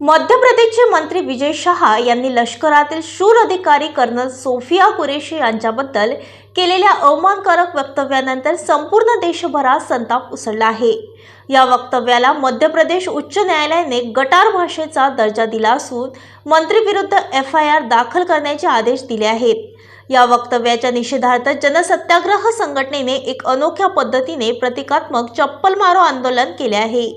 मध्य प्रदेशचे मंत्री विजय शहा यांनी लष्करातील शूर अधिकारी कर्नल सोफिया कुरेशी यांच्याबद्दल केलेल्या अवमानकारक वक्तव्यानंतर संपूर्ण देशभरात संताप उसळला आहे. या वक्तव्याला मध्य प्रदेश उच्च न्यायालयाने गटार भाषेचा दर्जा दिला असून मंत्रीविरुद्ध एफ आय आर दाखल करण्याचे आदेश दिले आहेत. या वक्तव्याच्या निषेधार्थ जनसत्याग्रह संघटनेने एक अनोख्या पद्धतीने प्रतिकात्मक चप्पल मारो आंदोलन केले आहे.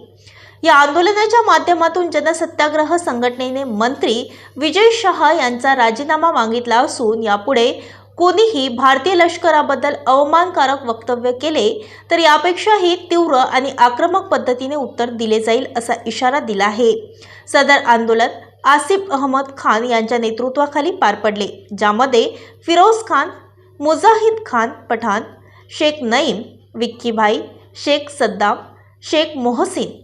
या आंदोलनाच्या माध्यमातून जनसत्याग्रह संघटनेने मंत्री विजय शहा यांचा राजीनामा मागितला असून यापुढे कोणीही भारतीय लष्कराबद्दल अवमानकारक वक्तव्य केले तर यापेक्षाही तीव्र आणि आक्रमक पद्धतीने उत्तर दिले जाईल असा इशारा दिला आहे. सदर आंदोलन आसिफ अहमद खान यांच्या नेतृत्वाखाली पार पडले ज्यामध्ये फिरोज खान मुजाहिद खान पठाण शेख नईम विक्कीभाई शेख सद्दाम शेख मोहसिन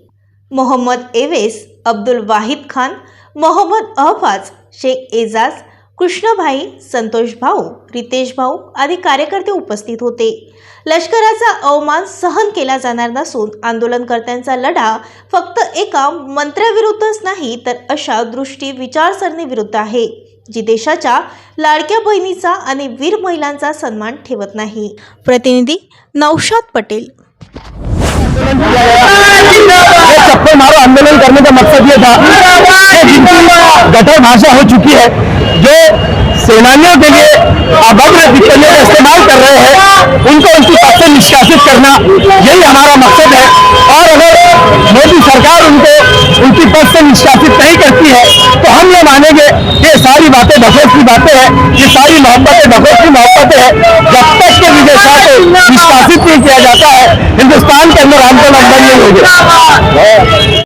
मोहम्मद एवेस अब्दुल वाहिद खान मोहम्मद अहफाज शेख एजाज कृष्णभाई संतोष भाऊ रितेश भाऊ आदी कार्यकर्ते उपस्थित होते. लष्कराचा अवमान सहन केला जाणार नसून आंदोलनकर्त्यांचा लढा फक्त एका मंत्र्याविरुद्धच नाही तर अशा दृष्टी विचारसरणीविरुद्ध आहे जी देशाच्या लाडक्या बहिणीचा आणि वीर महिलांचा सन्मान ठेवत नाही. प्रतिनिधी नौशाद पटेल. आंदोलन करने का मकसद ये था कि गटर भाषा हो चुकी है, जो सेनानियों के लिए अभद्र टिप्पणियों का इस्तेमाल कर रहे हैं, उनको उनकी पद से निष्कासित करना, यही हमारा मकसद है। और अगर मोदी सरकार उनको उनकी पद से निष्कासित नहीं करती है तो हम ये मानेंगे कि सारी बातें बखोस की बातें हैं, ये सारी मोहब्बतें बखोस की मोहब्बतें हैं। जब तक के शाह को निष्कासित नहीं किया जाता है, हिंदुस्तान के अंदर आंदोलन बंद नहीं होंगे।